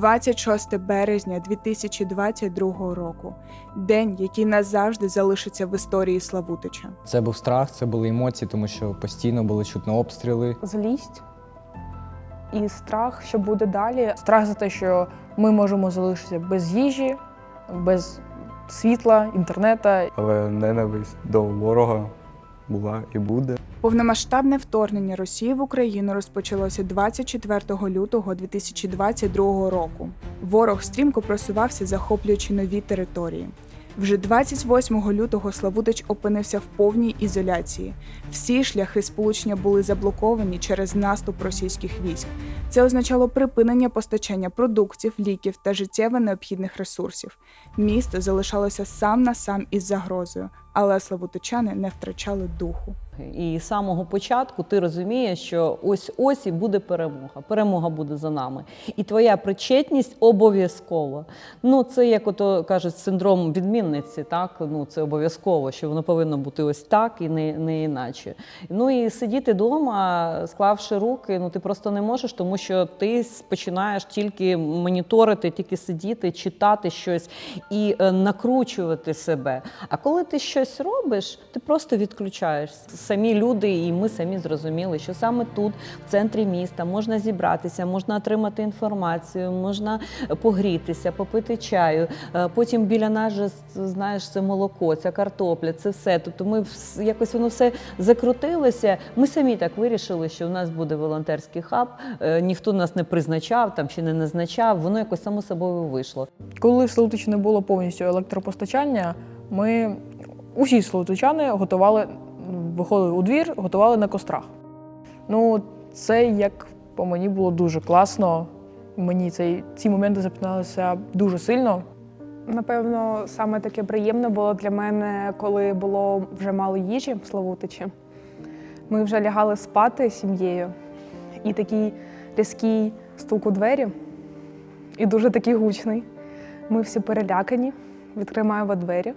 26 березня 2022 року. День, який назавжди залишиться в історії Славутича. Це був страх, це були емоції, тому що постійно було чутно обстріли. злість і страх, що буде далі. Страх за те, що ми можемо залишитися без їжі, без світла, інтернету. але ненависть до ворога була і буде. Повномасштабне вторгнення Росії в Україну розпочалося 24 лютого 2022 року. Ворог стрімко просувався, захоплюючи нові території. Вже 28 лютого Славутич опинився в повній ізоляції. Всі шляхи сполучення були заблоковані через наступ російських військ. Це означало припинення постачання продуктів, ліків та життєво необхідних ресурсів. Місто залишалося сам на сам із загрозою, але славутичани не втрачали духу. І з самого початку ти розумієш, що ось ось і буде перемога. Перемога буде за нами. І твоя причетність обов'язкова. Ну, це як ото кажуть, синдром відмінниці, так? Ну, це обов'язково, що воно повинно бути ось так і не, не іначе. Ну і сидіти вдома, склавши руки, ну ти просто не можеш, тому що ти починаєш тільки моніторити, тільки сидіти, читати щось і е, накручувати себе. А коли ти щось робиш, ти просто відключаєшся. Самі люди, і ми самі зрозуміли, що саме тут, в центрі міста, можна зібратися, можна отримати інформацію, можна погрітися, попити чаю. Е, Потім біля нас же знаєш, це молоко, ця картопля, це все. Тобто ми якось воно все закрутилося. Ми самі так вирішили, що у нас буде волонтерський хаб. Е, Ніхто нас не призначав там чи не назначав. Воно якось само собою вийшло. Коли в Славутичі не було повністю електропостачання, ми усі славутичани готували, виходили у двір, готували на кострах. Ну, це як по мені було дуже класно. Мені цей, ці моменти запам'яталися дуже сильно. Напевно, саме таке приємне було для мене, коли було вже мало їжі в Славутичі. Ми вже лягали спати з сім'єю, і такий різкий стук у двері, і дуже такий гучний. Ми всі перелякані, відкриваємо двері.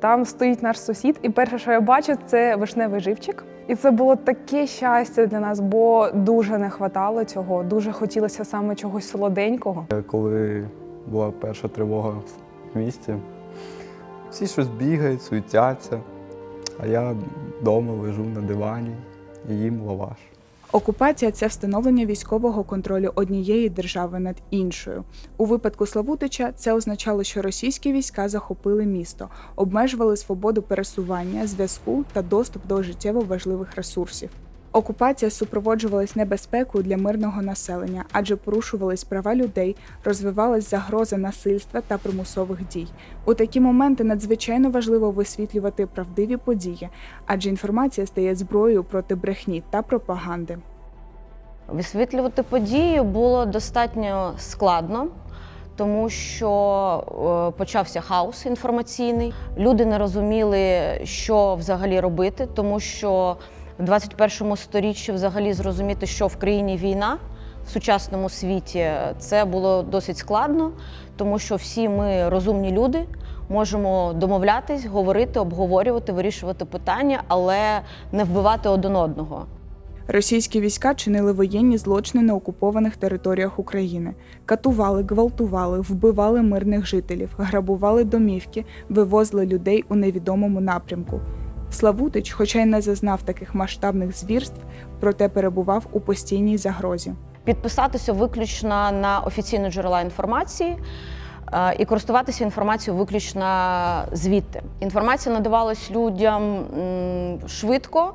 Там стоїть наш сусід, і перше, що я бачу, це вишневий живчик. І це було таке щастя для нас, бо дуже не хватало цього. Дуже хотілося саме чогось солоденького. Е, Коли була перша тривога в місті, всі щось бігають, суетяться, а я вдома лежу на дивані і їм лаваш. Окупація це встановлення військового контролю однієї держави над іншою. У випадку Славутича це означало, що російські війська захопили місто, обмежували свободу пересування, зв'язку та доступ до життєво важливих ресурсів. Окупація супроводжувалась небезпекою для мирного населення, адже порушувались права людей, розвивалась загроза насильства та примусових дій. У такі моменти надзвичайно важливо висвітлювати правдиві події, адже інформація стає зброєю проти брехні та пропаганди. Висвітлювати події було достатньо складно, тому що е, почався хаос інформаційний. Люди не розуміли, що взагалі робити, тому що в 21 сторіччі взагалі зрозуміти, що в країні війна в сучасному світі, це було досить складно, тому що всі ми розумні люди. Можемо домовлятись, говорити, обговорювати, вирішувати питання, але не вбивати один одного. Російські війська чинили воєнні злочини на окупованих територіях України, катували, гвалтували, вбивали мирних жителів, грабували домівки, вивозили людей у невідомому напрямку. Славутич, хоча й не зазнав таких масштабних звірств, проте перебував у постійній загрозі. підписатися виключно на офіційні джерела інформації е, і користуватися інформацією виключно звідти. Інформація надавалась людям швидко.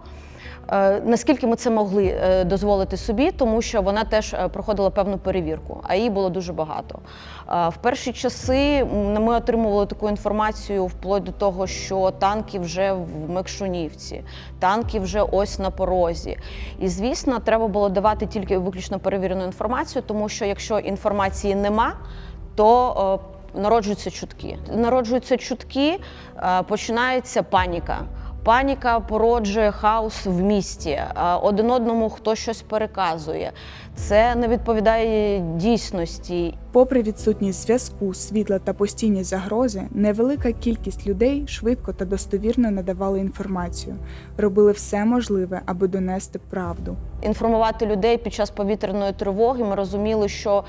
Е, Наскільки ми це могли е, дозволити собі, тому що вона теж е, проходила певну перевірку, а її було дуже багато. В перші часи ми отримували таку інформацію вплоть до того, що танки вже в Мекшунівці, танки вже ось на порозі. І звісно, треба було давати тільки виключно перевірену інформацію, тому що якщо інформації нема, то народжуються чутки. Народжуються чутки, починається паніка. Паніка породжує хаос в місті. Е, Один одному хто щось переказує. Це не відповідає дійсності. Попри відсутність зв'язку, світла та постійні загрози, невелика кількість людей швидко та достовірно надавали інформацію, робили все можливе, аби донести правду. інформувати людей під час повітряної тривоги. Ми розуміли, що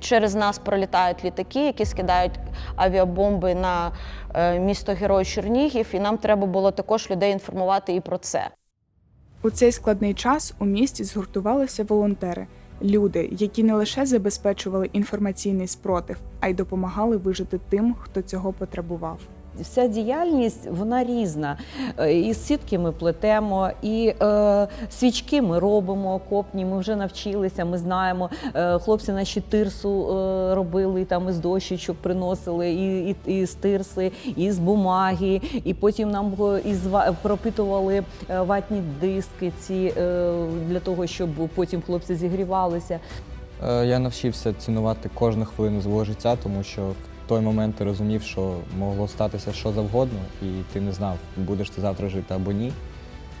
через нас пролітають літаки, які скидають авіабомби на е, місто Герой Чернігів, і нам треба було також людей інформувати і про це. У цей складний час у місті згуртувалися волонтери, люди, які не лише забезпечували інформаційний спротив, а й допомагали вижити тим, хто цього потребував. Вся діяльність вона різна. Е, І сітки ми плетемо, і е, свічки ми робимо окопні. Ми вже навчилися. Ми знаємо. Е, хлопці наші тирсу е, робили там із дощечок приносили, і, і, і з тирси, і з бумаги. І потім нам із пропитували е, ватні диски ці е, для того, щоб потім хлопці зігрівалися. Е, Я навчився цінувати кожну хвилину свого життя, тому що той момент ти розумів, що могло статися що завгодно, і ти не знав, будеш ти завтра жити або ні.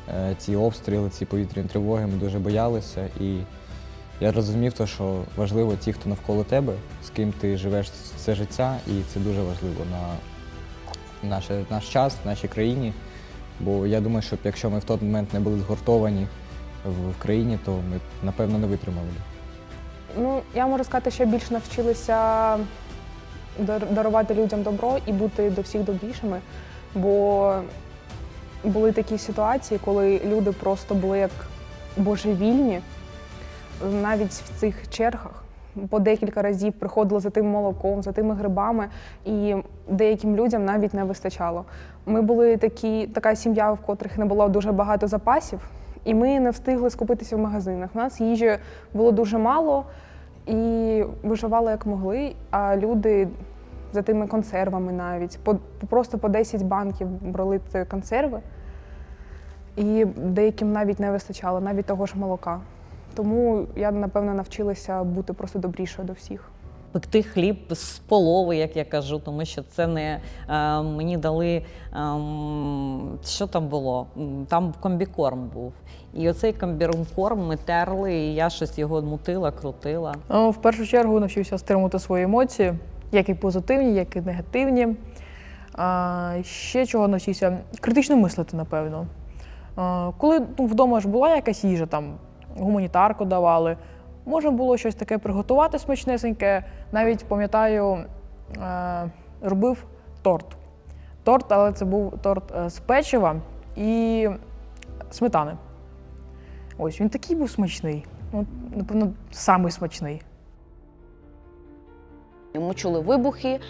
Е, Ці обстріли, ці повітряні тривоги ми дуже боялися. І я розумів, то, що важливо ті, хто навколо тебе, з ким ти живеш це життя, і це дуже важливо на наш, наш час, в нашій країні. Бо я думаю, що якщо ми в той момент не були згуртовані в, країні, то ми напевно не витримали. Ну, я можу сказати, що більш навчилися дарувати людям добро і бути до всіх добрішими. Бо були такі ситуації, коли люди просто були як божевільні, навіть в цих чергах. По декілька разів приходили за тим молоком, за тими грибами, і деяким людям навіть не вистачало. Ми були такі, така сім'я, в котрих не було дуже багато запасів, і ми не встигли скупитися в магазинах. У нас їжі було дуже мало і виживали як могли, а люди за тими консервами навіть по, просто по 10 банків брали консерви, і деяким навіть не вистачало, навіть того ж молока. Тому я, напевно, навчилася бути просто добрішою до всіх. Пекти хліб з полови, як я кажу, тому що це не е, мені дали. ем, що там було? Там комбікорм був. І оцей комбікорм ми терли, і я щось його мутила, крутила. В першу чергу навчився стримувати свої емоції, як і позитивні, як і негативні. А, ще чого навчився? Критично мислити, напевно. А, коли ну, вдома ж була якась їжа, там гуманітарку давали, можна було щось таке приготувати смачнесеньке. Навіть пам'ятаю, е, робив торт. Торт, але це був торт е, з печива і сметани. Ось він такий був смачний. Напевно, самий смачний. Ми чули вибухи.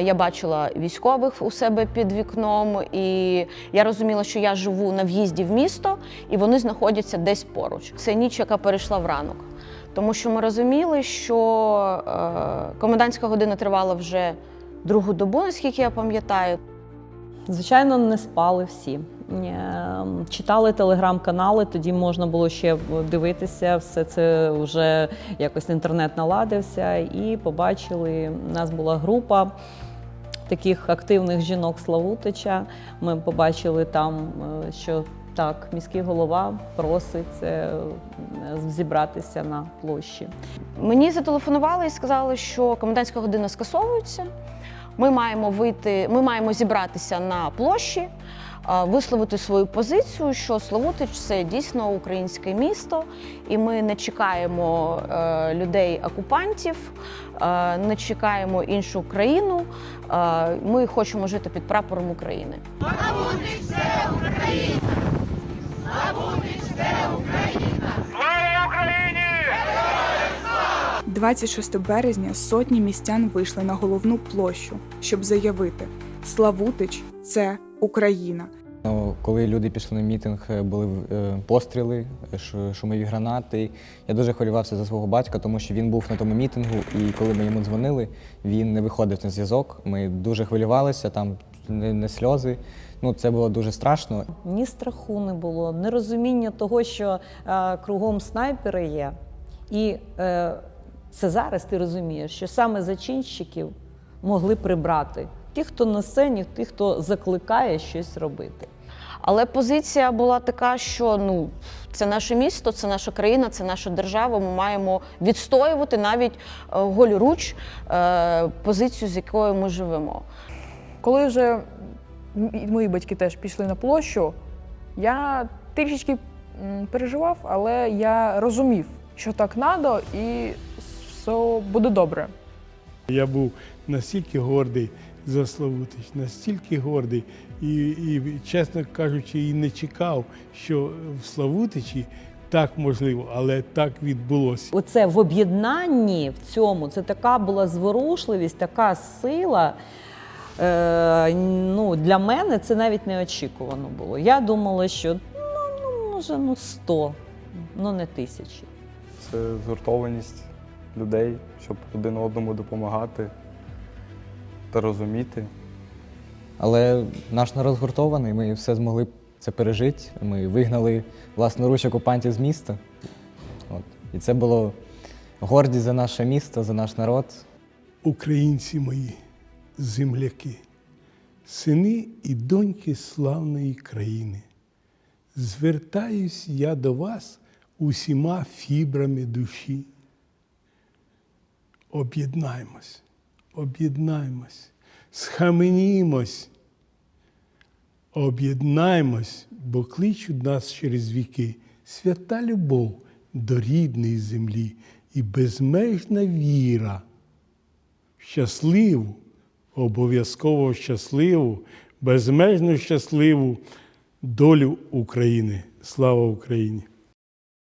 Я бачила військових у себе під вікном, і я розуміла, що я живу на в'їзді в місто, і вони знаходяться десь поруч. Це ніч, яка перейшла в ранок. Тому що ми розуміли, що е, комендантська година тривала вже другу добу, наскільки я пам'ятаю. Звичайно, не спали всі. Ем, Читали телеграм-канали, тоді можна було ще дивитися, все це вже якось інтернет наладився, і побачили, у нас була група таких активних жінок Славутича. Ми побачили там, е, що так, міський голова просить е, зібратися на площі. Мені зателефонували і сказали, що комендантська година скасовується. Ми маємо вийти, ми маємо зібратися на площі, висловити свою позицію, що Славутич це дійсно українське місто, і ми не чекаємо е, людей окупантів, е, не чекаємо іншу країну. Е, ми хочемо жити під прапором України. 26 березня сотні містян вийшли на головну площу, щоб заявити: Славутич це Україна. Ну, коли люди пішли на мітинг, е, були е, постріли, е, шумові гранати. Я дуже хвилювався за свого батька, тому що він був на тому мітингу, і коли ми йому дзвонили, він не виходив на зв'язок. Ми дуже хвилювалися, там не, не сльози. Ну, це було дуже страшно. Ні страху не було, ні розуміння того, що е, кругом снайпери є. І е, це зараз ти розумієш, що саме зачинщиків могли прибрати. Ті, хто на сцені, ті, хто закликає щось робити. Але позиція була така, що ну це наше місто, це наша країна, це наша держава. Ми маємо відстоювати навіть е, голіруч е, позицію, з якою ми живемо. Коли вже мої батьки теж пішли на площу, я трішечки переживав, але я розумів, що так треба і все буде добре. Я був настільки гордий за Славутич, настільки гордий, і, і, чесно кажучи, і не чекав, що в Славутичі так можливо, але так відбулося. Оце в об'єднанні в цьому це така була зворушливість, така сила. Е, ну, для мене це навіть неочікувано було. Я думала, що ну, ну може ну 100, ну не тисячі. Це згуртованість людей, щоб один одному допомагати та розуміти. Але наш народ згуртований, ми все змогли це пережити. Ми вигнали власноруч окупантів з міста. От. І це було гордість за наше місто, за наш народ. Українці мої, земляки, сини і доньки славної країни, звертаюсь я до вас усіма фібрами душі. Об'єднаймось, об'єднаймось, схаменімось, об'єднаймось, бо кличуть нас через віки свята любов до рідної землі і безмежна віра щасливу, обов'язково щасливу, безмежно щасливу долю України. Слава Україні!